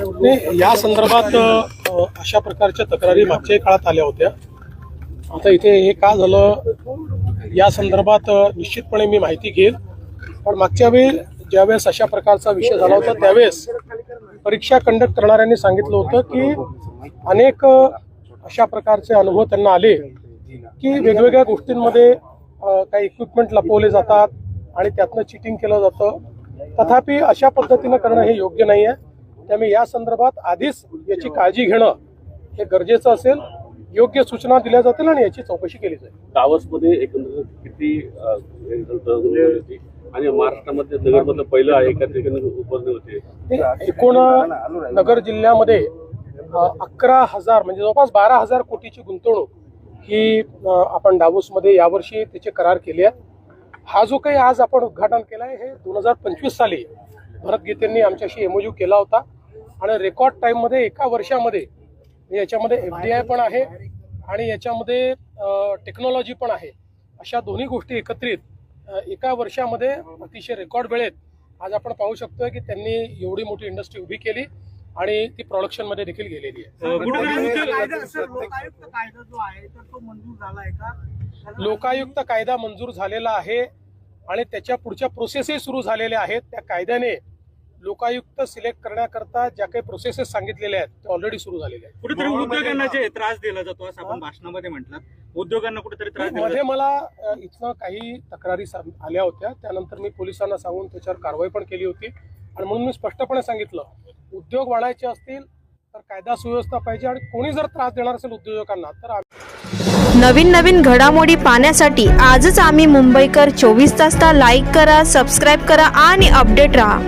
नाही या संदर्भात अशा प्रकारच्या तक्रारी मागच्याही काळात आल्या होत्या. आता इथे हे का झालं या संदर्भात निश्चितपणे मी माहिती घेईल. पण मागच्या वेळी ज्यावेळेस अशा प्रकारचा विषय झाला होता त्यावेळेस परीक्षा कंडक्ट करणाऱ्यांनी सांगितलं होतं की अनेक अशा प्रकारचे अनुभव त्यांना आले की वेगवेगळ्या गोष्टींमध्ये काही इक्विपमेंट लपवले जातात आणि त्यातनं चिटिंग केलं जातं. तथापि अशा पद्धतीनं करणं हे योग्य नाही आहे त्यामुळे या संदर्भात आधीच याची काळजी घेणं हे गरजेचं असेल योग्य सूचना दिल्या जातील आणि याची चौकशी केली जाईल. दावसमध्ये एकंदरीत किती होती आणि महाराष्ट्रामध्ये नगरमधलं पहिलं आहे ठिकाणी उभारणी होते? एकूण नगर जिल्ह्यामध्ये अकरा हजार म्हणजे जवळपास बारा हजार कोटीची गुंतवणूक ही आपण डावोसमध्ये यावर्षी त्याचे करार केले आहेत हा जो काही आज आपण उद्घाटन केलं आहे हे दोन हजार पंचवीस साली भरत गीतेंनी आमच्याशी एमओयू केला होता. आणि रेकॉर्ड टाईममध्ये एका वर्षामध्ये याच्यामध्ये एफ डी आय पण आहे आणि याच्यामध्ये टेक्नॉलॉजी पण आहे. अशा दोन्ही गोष्टी एकत्रित एका वर्षामध्ये अतिशय रेकॉर्ड वेळेत आज आपण पाहू शकतोय की त्यांनी एवढी मोठी इंडस्ट्री उभी केली आणि ती प्रोडक्शनमध्ये देखील गेलेली आहे. लोकायुक्त कायदा मंजूर झालेला आहे आणि त्याच्या पुढच्या प्रोसेसही सुरू झालेल्या आहेत. त्या कायद्याने लोकायुक्त सिलेक्ट करण्याकरता ज्या काही प्रोसेसेस सांगितलेल्या आहेत त्या ऑलरेडी सुरू झालेल्या आहेत. कुठेतरी उद्योगांना जे त्रास दिला जातो असं आपण भाषणामध्ये म्हटलं. उद्योगांना कुठेतरी त्रास दिला मध्ये मला इथनं काही तक्रारी सा- आल्या होत्या. त्यानंतर मी पोलिसांना सांगून त्याच्यावर कारवाई पण केली होती. आणि म्हणून मी स्पष्टपणे सांगितलं उद्योग वाढायचे असतील तर कायदा सुव्यवस्था पाहिजे आणि कोणी जर त्रास देणार असेल उद्योजकांना तर आम्ही नवीन नवीन घडामोडी पाहण्यासाठी आजच आम्ही मुंबईकर चोवीस तासला लाईक करा सबस्क्राईब करा आणि अपडेट रहा.